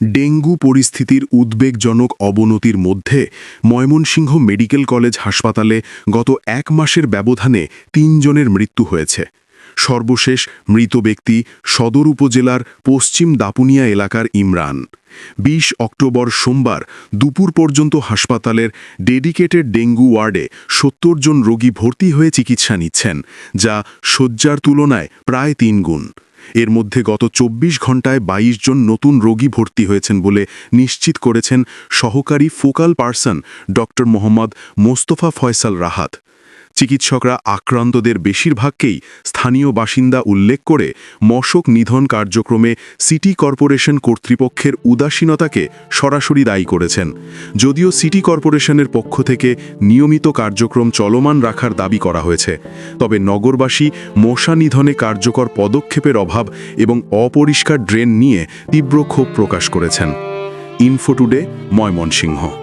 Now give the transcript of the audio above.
Dengue পরিস্থিতির উদ্বেগজনক অবনতির মধ্যে ময়মনসিংহ মেডিকেল কলেজ হাসপাতালে গত এক মাসের ব্যবধানে তিনজনের মৃত্যু হয়েছে। সর্বশেষ মৃত ব্যক্তি সদর উপজেলার পশ্চিম দাপুনিয়া এলাকার ইমরান। ২০ অক্টোবর সোমবার দুপুর পর্যন্ত হাসপাতালের ডেডিকেটেড ডেঙ্গু ওয়ার্ডে সত্তর জন রোগী ভর্তি হয়ে চিকিৎসা নিচ্ছেন, যা শয্যার তুলনায় প্রায় তিন গুণ এর মধ্যে গত ২৪ ঘন্টায় ২২ জন নতুন রোগী ভর্তি হয়েছেন বলে নিশ্চিত করেছেন সহকারী focal person doctor Mohammad Mostafa Faisal Rahat. চিকিৎসকরা আক্রান্তদের বেশিরভাগকেই স্থানীয় বাসিন্দা উল্লেখ করে মশক নিধন কার্যক্রমে সিটি কর্পোরেশন কর্তৃপক্ষের উদাসীনতাকে সরাসরি দায়ী করেছেন। যদিও সিটি কর্পোরেশনের পক্ষ থেকে নিয়মিত কার্যক্রম চলমান রাখার দাবি করা হয়েছে, তবে নগরবাসী মশা নিধনে কার্যকর পদক্ষেপের অভাব এবং অপরিষ্কার ড্রেন নিয়ে তীব্র ক্ষোভ প্রকাশ করেছেন। Info today Mymensingh.